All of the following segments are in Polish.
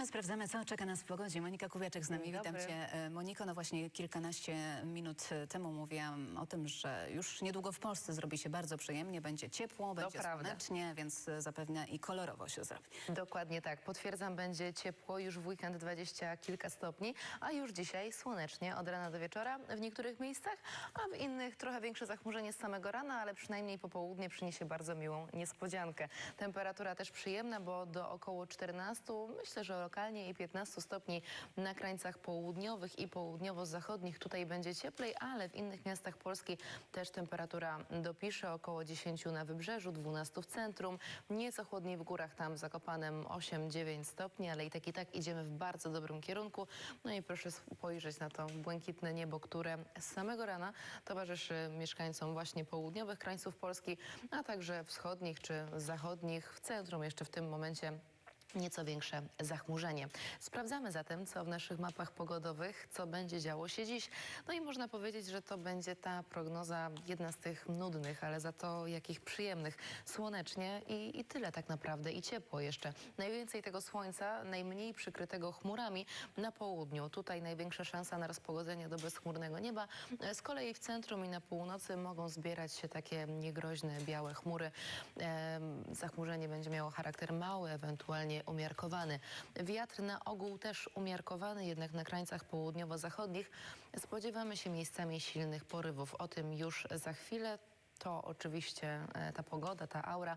my sprawdzamy, co czeka nas w pogodzie. Monika Kubiaczek z nami. Dzień Witam dobry. cię. E, Moniko, no właśnie kilkanaście minut temu mówiłam o tym, że już niedługo w Polsce zrobi się bardzo przyjemnie, będzie ciepło, będzie prawda. słonecznie, więc e, zapewne i kolorowo się zrobi. Dokładnie tak. Potwierdzam, będzie ciepło, już w weekend dwadzieścia kilka stopni, a już dzisiaj słonecznie od rana do wieczora w niektórych miejscach, a w innych trochę większe zachmurzenie z samego rana, ale przynajmniej popołudnie przyniesie bardzo miłą niespodziankę. Temperatura też przyjemna, bo do około 14, myślę, że lokalnie i 15 stopni na krańcach południowych i południowo-zachodnich. Tutaj będzie cieplej, ale w innych miastach Polski też temperatura dopisze około 10 na wybrzeżu, 12 w centrum, nieco chłodniej w górach, tam Zakopanem 8-9 stopni, ale i tak i tak idziemy w bardzo dobrym kierunku. No i proszę spojrzeć na to błękitne niebo, które z samego rana towarzyszy mieszkańcom właśnie południowych krańców Polski, a także wschodnich czy zachodnich. W centrum jeszcze w tym momencie nieco większe zachmurzenie. Sprawdzamy zatem, co w naszych mapach pogodowych, co będzie działo się dziś. No i można powiedzieć, że to będzie ta prognoza jedna z tych nudnych, ale za to jakich przyjemnych. Słonecznie i, i tyle tak naprawdę i ciepło jeszcze. Najwięcej tego słońca, najmniej przykrytego chmurami na południu. Tutaj największa szansa na rozpogodzenie do bezchmurnego nieba. Z kolei w centrum i na północy mogą zbierać się takie niegroźne białe chmury. Zachmurzenie będzie miało charakter mały, ewentualnie umiarkowany. Wiatr na ogół też umiarkowany, jednak na krańcach południowo-zachodnich spodziewamy się miejscami silnych porywów. O tym już za chwilę. To oczywiście e, ta pogoda, ta aura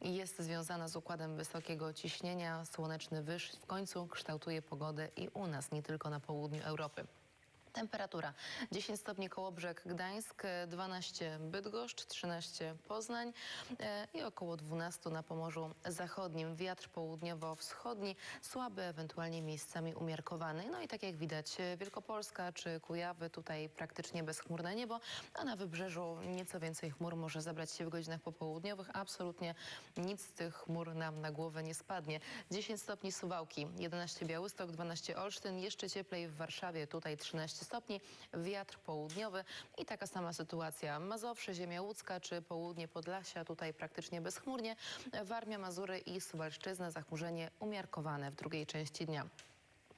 jest związana z układem wysokiego ciśnienia. Słoneczny wyż w końcu kształtuje pogodę i u nas, nie tylko na południu Europy. Temperatura 10 stopni Kołobrzeg, Gdańsk, e, 12 Bydgoszcz, 13 Poznań e, i około 12 na Pomorzu Zachodnim. Wiatr południowo-wschodni, słaby, ewentualnie miejscami umiarkowany. No i tak jak widać, Wielkopolska czy Kujawy, tutaj praktycznie bezchmurne niebo, a na wybrzeżu nieco więcej chmur może zabrać się w godzinach popołudniowych. Absolutnie nic z tych chmur nam na głowę nie spadnie. 10 stopni Suwałki, 11 Białystok, 12 Olsztyn, jeszcze cieplej w Warszawie, tutaj 13 stopni, wiatr południowy i taka sama sytuacja. Mazowsze, ziemia łódzka czy południe Podlasia, tutaj praktycznie bezchmurnie. Warmia, Mazury i Suwalszczyzna, zachmurzenie umiarkowane w drugiej części dnia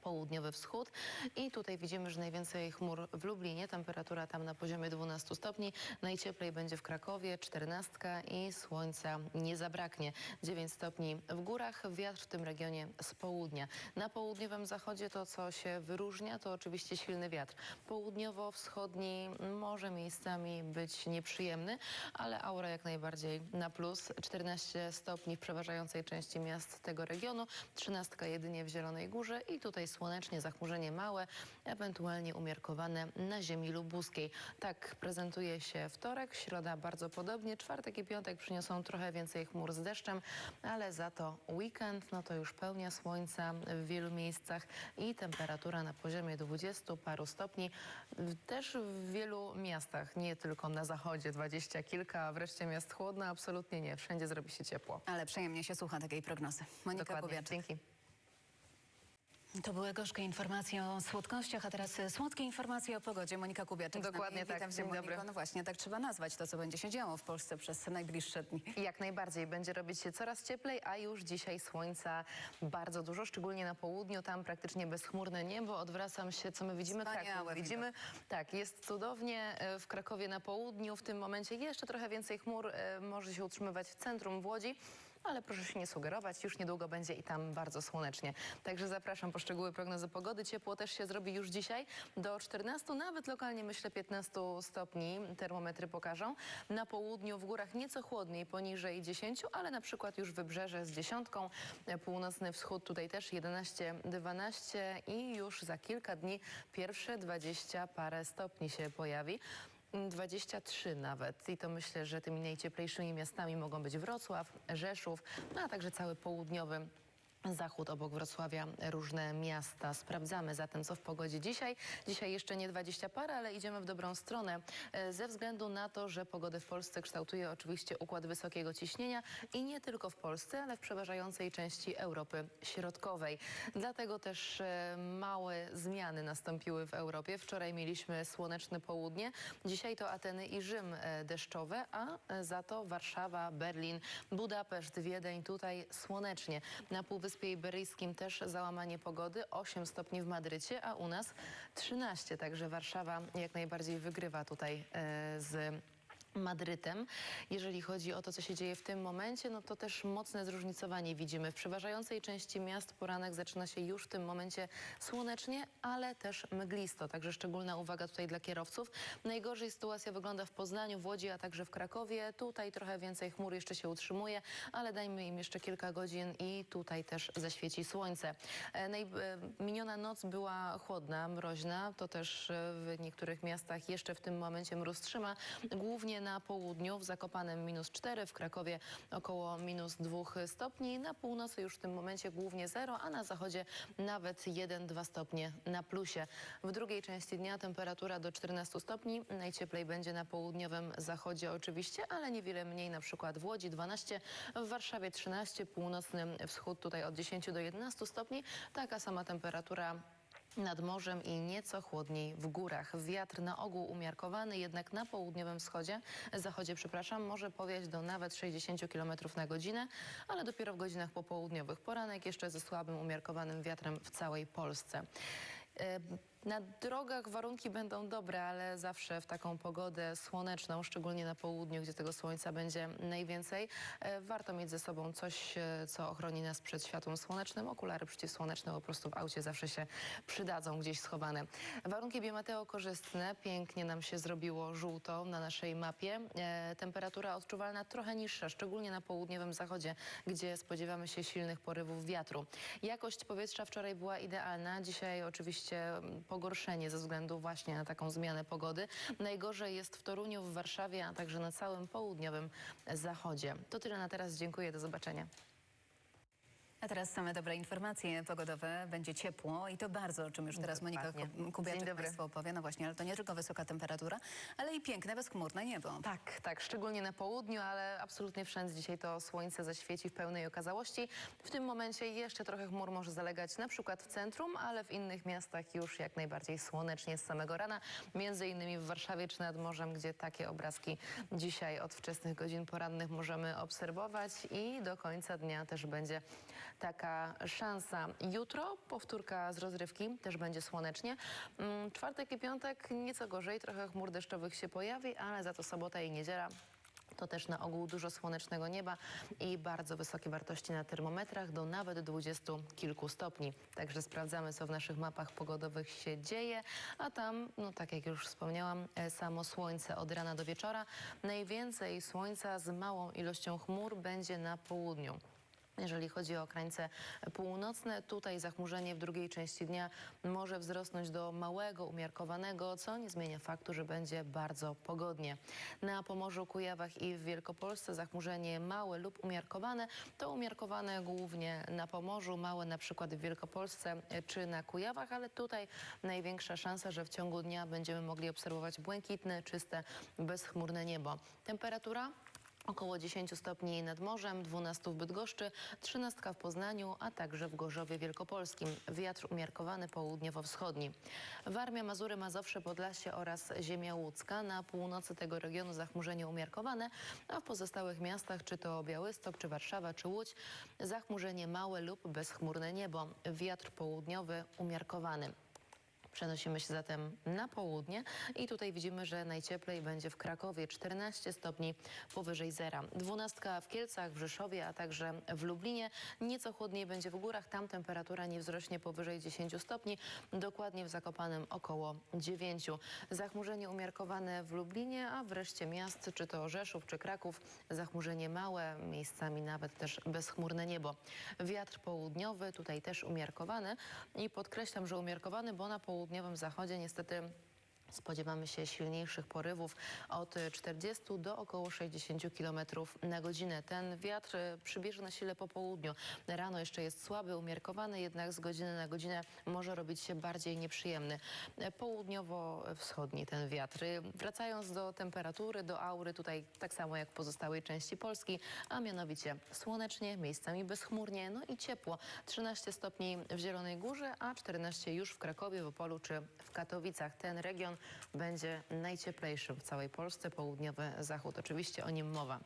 południowy wschód. I tutaj widzimy, że najwięcej chmur w Lublinie, temperatura tam na poziomie 12 stopni, najcieplej będzie w Krakowie, 14 i słońca nie zabraknie, 9 stopni w górach, wiatr w tym regionie z południa. Na południowym zachodzie to, co się wyróżnia, to oczywiście silny wiatr. Południowo-wschodni może miejscami być nieprzyjemny, ale aura jak najbardziej na plus, 14 stopni w przeważającej części miast tego regionu, 13 jedynie w Zielonej Górze. I tutaj słonecznie, zachmurzenie małe, ewentualnie umiarkowane na ziemi lubuskiej. Tak prezentuje się wtorek, środa bardzo podobnie, czwartek i piątek przyniosą trochę więcej chmur z deszczem, ale za to weekend, no to już pełnia słońca w wielu miejscach i temperatura na poziomie 20 paru stopni. Też w wielu miastach, nie tylko na zachodzie, 20 kilka, a wreszcie miast chłodno, absolutnie nie. Wszędzie zrobi się ciepło. Ale przyjemnie się słucha takiej prognozy. Monika Dokładnie. Dzięki. To były gorzkie informacje o słodkościach, a teraz e, słodkie informacje o pogodzie. Monika Kubiaczek. Dokładnie tak. Witam cię, Moniko. dobry. No właśnie, tak trzeba nazwać to, co będzie się działo w Polsce przez najbliższe dni. Jak najbardziej będzie robić się coraz cieplej, a już dzisiaj słońca bardzo dużo, szczególnie na południu, tam praktycznie bezchmurne niebo. Odwracam się, co my widzimy. Wspaniałe tak, widzimy. Tak, jest cudownie e, w Krakowie na południu. W tym momencie jeszcze trochę więcej chmur e, może się utrzymywać w centrum w Łodzi. Ale proszę się nie sugerować, już niedługo będzie i tam bardzo słonecznie. Także zapraszam po szczegóły prognozy pogody. Ciepło też się zrobi już dzisiaj do 14, nawet lokalnie myślę 15 stopni termometry pokażą. Na południu w górach nieco chłodniej, poniżej 10, ale na przykład już wybrzeże z dziesiątką, północny wschód tutaj też 11-12 i już za kilka dni pierwsze 20 parę stopni się pojawi. 23 nawet. I to myślę, że tymi najcieplejszymi miastami mogą być Wrocław, Rzeszów, no a także cały południowy Zachód obok Wrocławia, różne miasta. Sprawdzamy zatem, co w pogodzie dzisiaj. Dzisiaj jeszcze nie 20 par, ale idziemy w dobrą stronę. E, Ze względu na to, że pogodę w Polsce kształtuje oczywiście układ wysokiego ciśnienia i nie tylko w Polsce, ale w przeważającej części Europy Środkowej. Dlatego też e, małe zmiany nastąpiły w Europie. Wczoraj mieliśmy słoneczne południe, dzisiaj to Ateny i Rzym e, deszczowe, a za to Warszawa, Berlin, Budapeszt, Wiedeń, tutaj słonecznie. Na Półwyspie Półwyspie Iberyjskim też załamanie pogody, 8 stopni w Madrycie, a u nas 13, także Warszawa jak najbardziej wygrywa tutaj e, z Madrytem. Jeżeli chodzi o to, co się dzieje w tym momencie, no to też mocne zróżnicowanie widzimy. W przeważającej części miast poranek zaczyna się już w tym momencie słonecznie, ale też mglisto, także szczególna uwaga tutaj dla kierowców. Najgorzej sytuacja wygląda w Poznaniu, w Łodzi, a także w Krakowie. Tutaj trochę więcej chmur jeszcze się utrzymuje, ale dajmy im jeszcze kilka godzin i tutaj też zaświeci słońce. E, e, Miniona noc była chłodna, mroźna, to też e, w niektórych miastach jeszcze w tym momencie mróz trzyma, głównie na południu, w Zakopanem minus 4, w Krakowie około minus 2 stopni, na północy już w tym momencie głównie 0, a na zachodzie nawet 1-2 stopnie na plusie. W drugiej części dnia temperatura do 14 stopni, najcieplej będzie na południowym zachodzie oczywiście, ale niewiele mniej na przykład w Łodzi 12, w Warszawie 13, północny wschód tutaj od 10 do 11 stopni, taka sama temperatura nad morzem i nieco chłodniej w górach. Wiatr na ogół umiarkowany, jednak na południowym wschodzie, zachodzie, przepraszam, może powiać do nawet 60 km na godzinę, ale dopiero w godzinach popołudniowych. Poranek jeszcze ze słabym, umiarkowanym wiatrem w całej Polsce. Na drogach warunki będą dobre, ale zawsze w taką pogodę słoneczną, szczególnie na południu, gdzie tego słońca będzie najwięcej, e, warto mieć ze sobą coś, e, co ochroni nas przed światłem słonecznym. Okulary przeciwsłoneczne po prostu w aucie zawsze się przydadzą, gdzieś schowane. Warunki biometeo korzystne, pięknie nam się zrobiło żółto na naszej mapie. E, temperatura odczuwalna trochę niższa, szczególnie na południowym zachodzie, gdzie spodziewamy się silnych porywów wiatru. Jakość powietrza wczoraj była idealna, dzisiaj oczywiście mm, pogorszenie ze względu właśnie na taką zmianę pogody. Najgorzej jest w Toruniu, w Warszawie, a także na całym południowym zachodzie. To tyle na teraz, dziękuję, do zobaczenia. A teraz same dobre informacje pogodowe. Będzie ciepło i to bardzo, o czym już teraz Monika Kubiaczek. Państwu opowie. No właśnie, ale to nie tylko wysoka temperatura, ale i piękne, bezchmurne niebo. Tak, tak, szczególnie na południu, ale absolutnie wszędzie dzisiaj to słońce zaświeci w pełnej okazałości. W tym momencie jeszcze trochę chmur może zalegać na przykład w centrum, ale w innych miastach już jak najbardziej słonecznie z samego rana, między innymi w Warszawie czy nad morzem, gdzie takie obrazki dzisiaj od wczesnych godzin porannych możemy obserwować i do końca dnia też będzie taka szansa. Jutro powtórka z rozrywki, też będzie słonecznie. Mm, Czwartek i piątek nieco gorzej, trochę chmur deszczowych się pojawi, ale za to sobota i niedziela to też na ogół dużo słonecznego nieba i bardzo wysokie wartości na termometrach do nawet dwudziestu kilku stopni. Także sprawdzamy, co w naszych mapach pogodowych się dzieje, a tam, no tak jak już wspomniałam, e, samo słońce od rana do wieczora. Najwięcej słońca z małą ilością chmur będzie na południu. Jeżeli chodzi o krańce północne, tutaj zachmurzenie w drugiej części dnia może wzrosnąć do małego, umiarkowanego, co nie zmienia faktu, że będzie bardzo pogodnie. Na Pomorzu, Kujawach i w Wielkopolsce zachmurzenie małe lub umiarkowane. To umiarkowane głównie na Pomorzu, małe na przykład w Wielkopolsce czy na Kujawach, ale tutaj największa szansa, że w ciągu dnia będziemy mogli obserwować błękitne, czyste, bezchmurne niebo. Temperatura Około 10 stopni nad morzem, 12 w Bydgoszczy, 13 w Poznaniu, a także w Gorzowie Wielkopolskim. Wiatr umiarkowany południowo-wschodni. Warmia, Mazury, Mazowsze, Podlasie oraz ziemia łódzka. Na północy tego regionu zachmurzenie umiarkowane, a w pozostałych miastach, czy to Białystok, czy Warszawa, czy Łódź, zachmurzenie małe lub bezchmurne niebo. Wiatr południowy umiarkowany. Przenosimy się zatem na południe i tutaj widzimy, że najcieplej będzie w Krakowie 14 stopni powyżej zera. 12 w Kielcach, w Rzeszowie, a także w Lublinie. Nieco chłodniej będzie w górach, tam temperatura nie wzrośnie powyżej 10 stopni, dokładnie w Zakopanem około 9. Zachmurzenie umiarkowane w Lublinie, a wreszcie miast, czy to Rzeszów, czy Kraków, zachmurzenie małe, miejscami nawet też bezchmurne niebo. Wiatr południowy, tutaj też umiarkowany i podkreślam, że umiarkowany, bo na południowym zachodzie. Niestety Spodziewamy się silniejszych porywów od 40 do około 60 km na godzinę. Ten wiatr przybierze na sile po południu. Rano jeszcze jest słaby, umiarkowany, jednak z godziny na godzinę może robić się bardziej nieprzyjemny. Południowo-wschodni ten wiatr. Wracając do temperatury, do aury, tutaj tak samo jak w pozostałej części Polski, a mianowicie słonecznie, miejscami bezchmurnie, no i ciepło. 13 stopni w Zielonej Górze, a 14 już w Krakowie, w Opolu czy w Katowicach. Ten region będzie najcieplejszy w całej Polsce, południowy zachód. Oczywiście o nim mowa.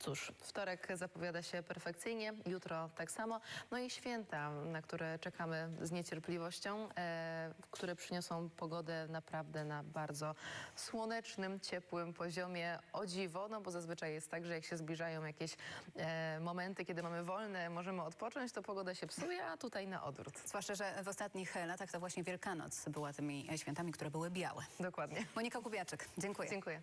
Cóż, wtorek zapowiada się perfekcyjnie, jutro tak samo. No i święta, na które czekamy z niecierpliwością, e, które przyniosą pogodę naprawdę na bardzo słonecznym, ciepłym poziomie. O dziwo, no bo zazwyczaj jest tak, że jak się zbliżają jakieś e, momenty, kiedy mamy wolne, możemy odpocząć, to pogoda się psuje, a tutaj na odwrót. Zwłaszcza, że w ostatnich latach to właśnie Wielkanoc była tymi świętami, które były białe. Dokładnie. Monika Kubiaczek, dziękuję. Dziękuję.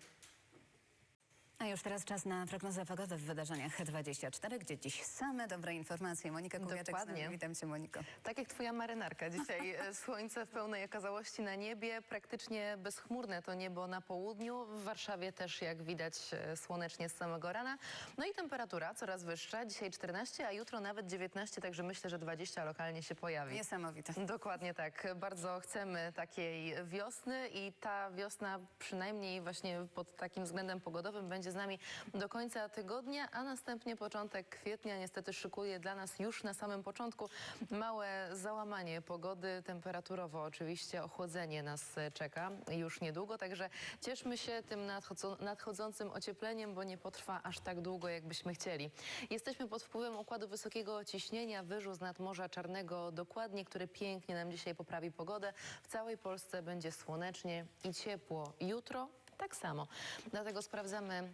A już teraz czas na prognozę pogody w wydarzeniach 24, gdzie dziś same dobre informacje. Monika Kubiaczek, z Dokładnie. witam cię Moniko. Tak jak twoja marynarka dzisiaj. e, Słońce w pełnej okazałości na niebie, praktycznie bezchmurne to niebo na południu. W Warszawie też jak widać e, słonecznie z samego rana. No i temperatura coraz wyższa. Dzisiaj 14, a jutro nawet 19, także myślę, że 20 lokalnie się pojawi. Niesamowite. Dokładnie tak. Bardzo chcemy takiej wiosny i ta wiosna przynajmniej właśnie pod takim względem pogodowym będzie z nami do końca tygodnia, a następnie początek kwietnia niestety szykuje dla nas już na samym początku małe załamanie pogody temperaturowo. Oczywiście ochłodzenie nas czeka już niedługo, także cieszmy się tym nadchodzą- nadchodzącym ociepleniem, bo nie potrwa aż tak długo, jakbyśmy chcieli. Jesteśmy pod wpływem układu wysokiego ciśnienia, wyżu z nadmorza Czarnego dokładnie, który pięknie nam dzisiaj poprawi pogodę. W całej Polsce będzie słonecznie i ciepło. Jutro tak samo. Dlatego sprawdzamy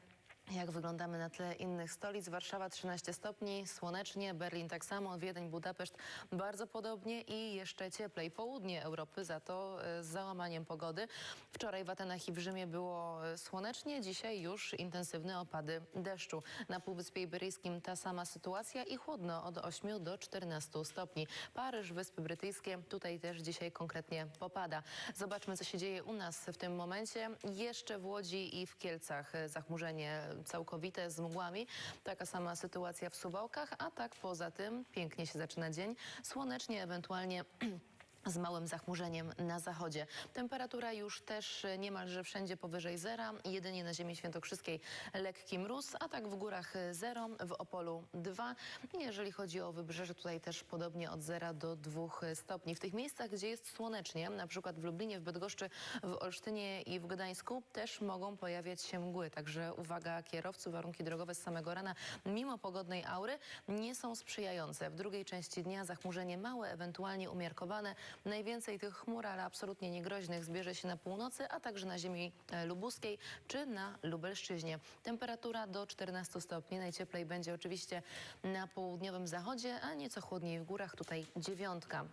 jak wyglądamy na tle innych stolic? Warszawa 13 stopni, słonecznie, Berlin tak samo, Wiedeń, Budapeszt bardzo podobnie i jeszcze cieplej. Południe Europy za to e, z załamaniem pogody. Wczoraj w Atenach i w Rzymie było e, słonecznie, dzisiaj już intensywne opady deszczu. Na Półwyspie Iberyjskim ta sama sytuacja i chłodno od 8 do 14 stopni. Paryż, Wyspy Brytyjskie, tutaj też dzisiaj konkretnie popada. Zobaczmy, co się dzieje u nas w tym momencie. Jeszcze w Łodzi i w Kielcach e, zachmurzenie całkowite z mgłami. Taka sama sytuacja w Suwałkach, a tak poza tym pięknie się zaczyna dzień. Słonecznie, ewentualnie z małym zachmurzeniem na zachodzie. Temperatura już też e, niemalże wszędzie powyżej zera, jedynie na ziemi świętokrzyskiej lekki mróz, a tak w górach e, zero, w Opolu 2. Jeżeli chodzi o wybrzeże, tutaj też podobnie od zera do 2 stopni. W tych miejscach, gdzie jest słonecznie, na przykład w Lublinie, w Bydgoszczy, w Olsztynie i w Gdańsku, też mogą pojawiać się mgły. Także uwaga kierowców, warunki drogowe z samego rana, mimo pogodnej aury, nie są sprzyjające. W drugiej części dnia zachmurzenie małe, ewentualnie umiarkowane. Najwięcej tych chmur, ale absolutnie niegroźnych, zbierze się na północy, a także na ziemi e, lubuskiej czy na Lubelszczyźnie. Temperatura do 14 stopni. Najcieplej będzie oczywiście na południowym zachodzie, a nieco chłodniej w górach. Tutaj dziewiątka.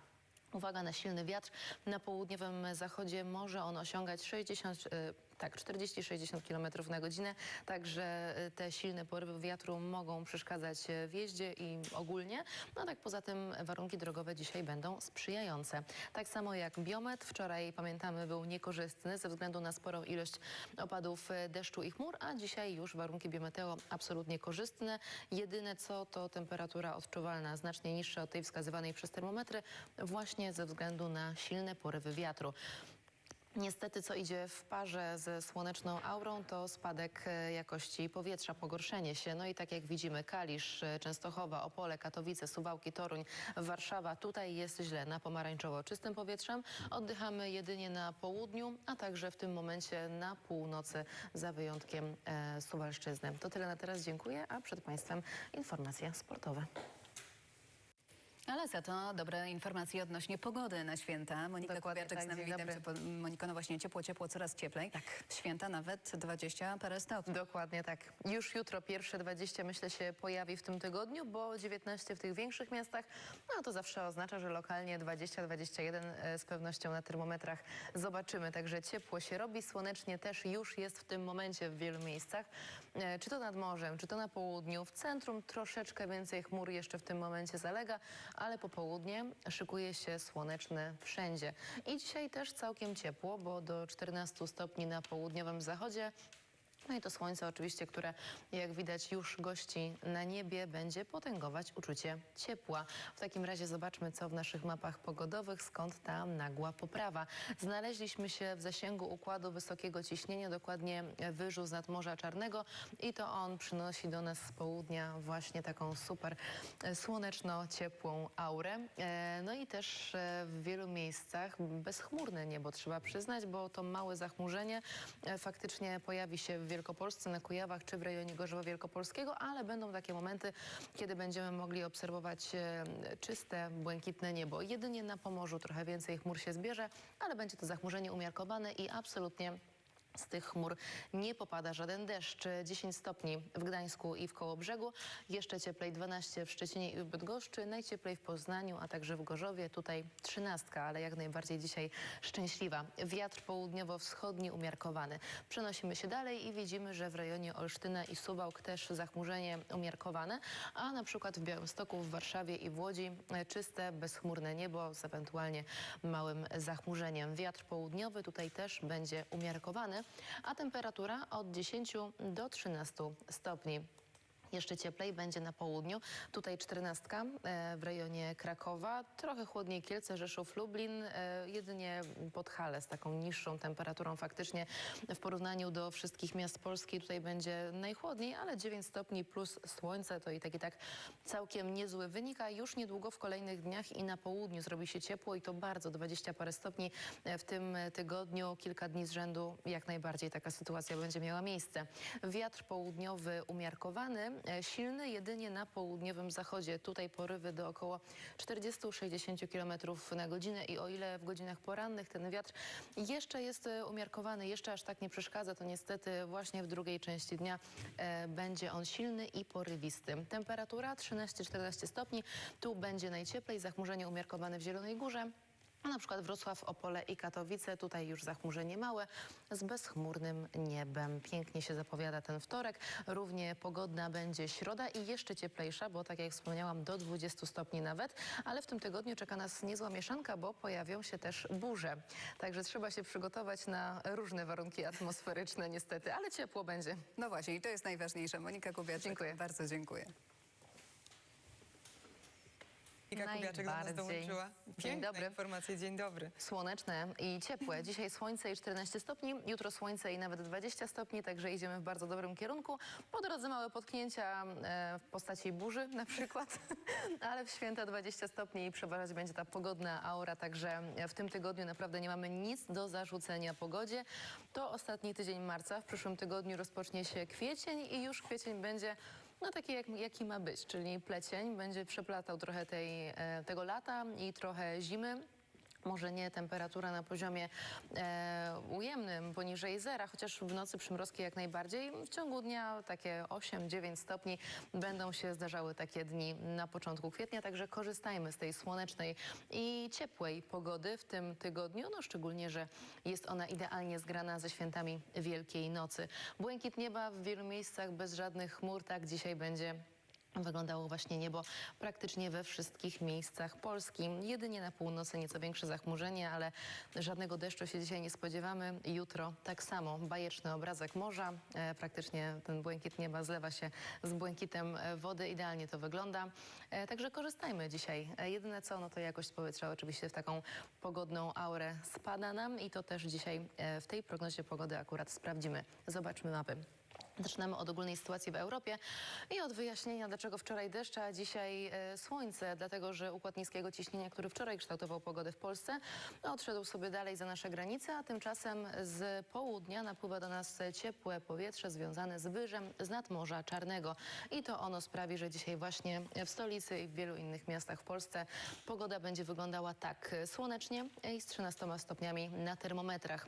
Uwaga na silny wiatr. Na południowym zachodzie może on osiągać 60, e, tak, 40-60 km na godzinę. Także e, te silne porywy wiatru mogą przeszkadzać e, w jeździe i ogólnie. No tak poza tym warunki drogowe dzisiaj będą sprzyjające. Tak samo jak biometr. Wczoraj pamiętamy był niekorzystny ze względu na sporą ilość opadów e, deszczu i chmur, a dzisiaj już warunki biometeo absolutnie korzystne. Jedyne co to temperatura odczuwalna znacznie niższa od tej wskazywanej przez termometry właśnie ze względu na silne porywy wiatru. Niestety, co idzie w parze ze słoneczną aurą, to spadek e, jakości powietrza, pogorszenie się. No i tak jak widzimy, Kalisz, e, Częstochowa, Opole, Katowice, Suwałki, Toruń, Warszawa. Tutaj jest źle na pomarańczowo czystym powietrzem. Oddychamy jedynie na południu, a także w tym momencie na północy, za wyjątkiem e, Suwalszczyzny. To tyle na teraz. Dziękuję, a przed Państwem informacje sportowe. Ale za to dobre informacje odnośnie pogody na święta. Monika Dokładnie Kubiaczek tak, z nami, witam Moniko, no właśnie ciepło, ciepło, coraz cieplej. Tak. Święta nawet 20 parę stopni. Dokładnie tak. Już jutro pierwsze 20 myślę się pojawi w tym tygodniu, bo 19 w tych większych miastach, no to zawsze oznacza, że lokalnie 20-21 e, z pewnością na termometrach zobaczymy. Także ciepło się robi, słonecznie też już jest w tym momencie w wielu miejscach. E, Czy to nad morzem, czy to na południu, w centrum troszeczkę więcej chmur jeszcze w tym momencie zalega, ale popołudnie szykuje się słoneczne wszędzie. I dzisiaj też całkiem ciepło, bo do 14 stopni na południowym zachodzie, no i to słońce oczywiście, które jak widać już gości na niebie, będzie potęgować uczucie ciepła. W takim razie zobaczmy, co w naszych mapach pogodowych, skąd ta nagła poprawa. Znaleźliśmy się w zasięgu układu wysokiego ciśnienia, dokładnie wyżu z nadmorza Czarnego i to on przynosi do nas z południa właśnie taką super e, słoneczno-ciepłą aurę. E, No i też e, w wielu miejscach bezchmurne niebo trzeba przyznać, bo to małe zachmurzenie faktycznie pojawi się w Wielkopolsce, na Kujawach czy w rejonie Gorzowa Wielkopolskiego, ale będą takie momenty, kiedy będziemy mogli obserwować e, czyste, błękitne niebo. Jedynie na Pomorzu trochę więcej chmur się zbierze, ale będzie to zachmurzenie umiarkowane i absolutnie z tych chmur nie popada żaden deszcz. 10 stopni w Gdańsku i w Kołobrzegu, jeszcze cieplej 12 w Szczecinie i w Bydgoszczy, najcieplej w Poznaniu, a także w Gorzowie. Tutaj 13, ale jak najbardziej dzisiaj szczęśliwa. Wiatr południowo-wschodni umiarkowany. Przenosimy się dalej i widzimy, że w rejonie Olsztyna i Suwałk też zachmurzenie umiarkowane, a na przykład w Białymstoku, w Warszawie i w Łodzi czyste, bezchmurne niebo z ewentualnie małym zachmurzeniem. Wiatr południowy tutaj też będzie umiarkowany, a temperatura od 10 do 13 stopni. Jeszcze cieplej będzie na południu. Tutaj 14 e, w rejonie Krakowa, trochę chłodniej Kielce, Rzeszów, Lublin, e, jedynie Podhale z taką niższą temperaturą faktycznie w porównaniu do wszystkich miast Polski. Tutaj będzie najchłodniej, ale 9 stopni plus słońce to i tak i tak całkiem niezły wynik, a już niedługo w kolejnych dniach i na południu zrobi się ciepło i to bardzo, 20 parę stopni w tym tygodniu, kilka dni z rzędu jak najbardziej taka sytuacja będzie miała miejsce. Wiatr południowy umiarkowany, silny jedynie na południowym zachodzie. Tutaj porywy do około 40-60 km na godzinę i o ile w godzinach porannych ten wiatr jeszcze jest e, umiarkowany, jeszcze aż tak nie przeszkadza, to niestety właśnie w drugiej części dnia e, będzie on silny i porywisty. Temperatura 13-14 stopni, tu będzie najcieplej, zachmurzenie umiarkowane w Zielonej Górze. A na przykład Wrocław, Opole i Katowice, tutaj już zachmurzenie małe z bezchmurnym niebem. Pięknie się zapowiada ten wtorek. Równie pogodna będzie środa i jeszcze cieplejsza, bo tak jak wspomniałam do 20 stopni nawet. Ale w tym tygodniu czeka nas niezła mieszanka, bo pojawią się też burze. Także trzeba się przygotować na różne warunki atmosferyczne niestety, ale ciepło będzie. No właśnie, i to jest najważniejsze. Monika Kubiaczek, Dziękuję. bardzo dziękuję. Monika Kubiaczek do nas dołączyła. Dzień dobry. informacje, dzień dobry. Słoneczne i ciepłe. Dzisiaj słońce i 14 stopni, jutro słońce i nawet 20 stopni, także idziemy w bardzo dobrym kierunku. Po drodze małe potknięcia e, w postaci burzy na przykład, ale w święta 20 stopni i przeważać będzie ta pogodna aura, także w tym tygodniu naprawdę nie mamy nic do zarzucenia pogodzie. To ostatni tydzień marca, w przyszłym tygodniu rozpocznie się kwiecień i już kwiecień będzie no taki jak, jaki ma być, czyli plecień będzie przeplatał trochę tej, e, tego lata i trochę zimy. Może nie temperatura na poziomie e, ujemnym, poniżej zera, chociaż w nocy przymrozki jak najbardziej. W ciągu dnia takie 8-9 stopni będą się zdarzały takie dni na początku kwietnia, także korzystajmy z tej słonecznej i ciepłej pogody w tym tygodniu, no szczególnie, że jest ona idealnie zgrana ze świętami Wielkiej Nocy. Błękit nieba w wielu miejscach bez żadnych chmur, tak dzisiaj będzie Wyglądało właśnie niebo praktycznie we wszystkich miejscach Polski. Jedynie na północy nieco większe zachmurzenie, ale żadnego deszczu się dzisiaj nie spodziewamy. Jutro tak samo. Bajeczny obrazek morza. E, praktycznie ten błękit nieba zlewa się z błękitem wody. Idealnie to wygląda. E, także korzystajmy dzisiaj. E, jedyne co, no to jakość powietrza oczywiście w taką pogodną aurę spada nam i to też dzisiaj e, w tej prognozie pogody akurat sprawdzimy. Zobaczmy mapy. Zaczynamy od ogólnej sytuacji w Europie i od wyjaśnienia, dlaczego wczoraj deszcz, a dzisiaj e, słońce. Dlatego, że układ niskiego ciśnienia, który wczoraj kształtował pogodę w Polsce, odszedł sobie dalej za nasze granice, a tymczasem z południa napływa do nas ciepłe powietrze związane z wyżem z nadmorza Czarnego. I to ono sprawi, że dzisiaj właśnie w stolicy i w wielu innych miastach w Polsce pogoda będzie wyglądała tak słonecznie i z 13 stopniami na termometrach.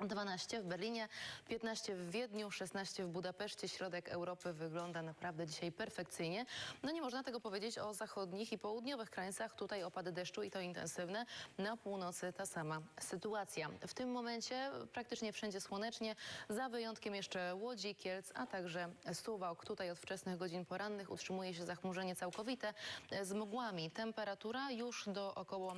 12 w Berlinie, 15 w Wiedniu, 16 w Budapeszcie. Środek Europy wygląda naprawdę dzisiaj perfekcyjnie. No nie można tego powiedzieć o zachodnich i południowych krańcach. Tutaj opady deszczu i to intensywne. Na północy ta sama sytuacja. W tym momencie praktycznie wszędzie słonecznie, za wyjątkiem jeszcze Łodzi, Kielc, a także Suwałk. Tutaj od wczesnych godzin porannych utrzymuje się zachmurzenie całkowite z mgłami. Temperatura już do około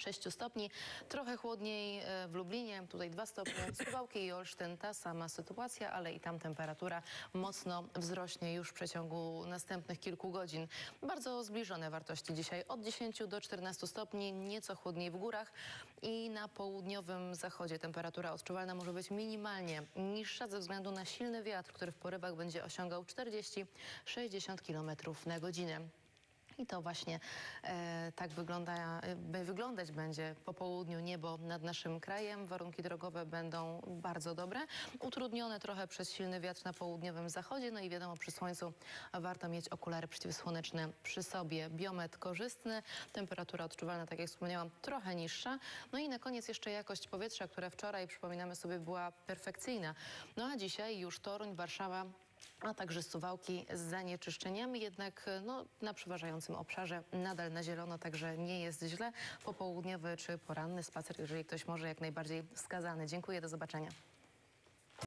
6 stopni. Trochę chłodniej e, w Lublinie, tutaj 2 stopnie. Suwałki i Olsztyn ta sama sytuacja, ale i tam temperatura mocno wzrośnie już w przeciągu następnych kilku godzin. Bardzo zbliżone wartości dzisiaj od 10 do 14 stopni, nieco chłodniej w górach i na południowym zachodzie temperatura odczuwalna może być minimalnie niższa ze względu na silny wiatr, który w porywach będzie osiągał 40-60 km na godzinę. I to właśnie e, tak wygląda, e, wyglądać będzie po południu niebo nad naszym krajem. Warunki drogowe będą bardzo dobre, utrudnione trochę przez silny wiatr na południowym zachodzie. No i wiadomo, przy słońcu warto mieć okulary przeciwsłoneczne przy sobie. Biometr korzystny, temperatura odczuwalna, tak jak wspomniałam, trochę niższa. No i na koniec jeszcze jakość powietrza, która wczoraj, przypominamy sobie, była perfekcyjna. No a dzisiaj już Toruń, Warszawa a także Suwałki z zanieczyszczeniami, jednak no, na przeważającym obszarze nadal na zielono, także nie jest źle. Popołudniowy czy poranny spacer, jeżeli ktoś może, jak najbardziej wskazany. Dziękuję, do zobaczenia.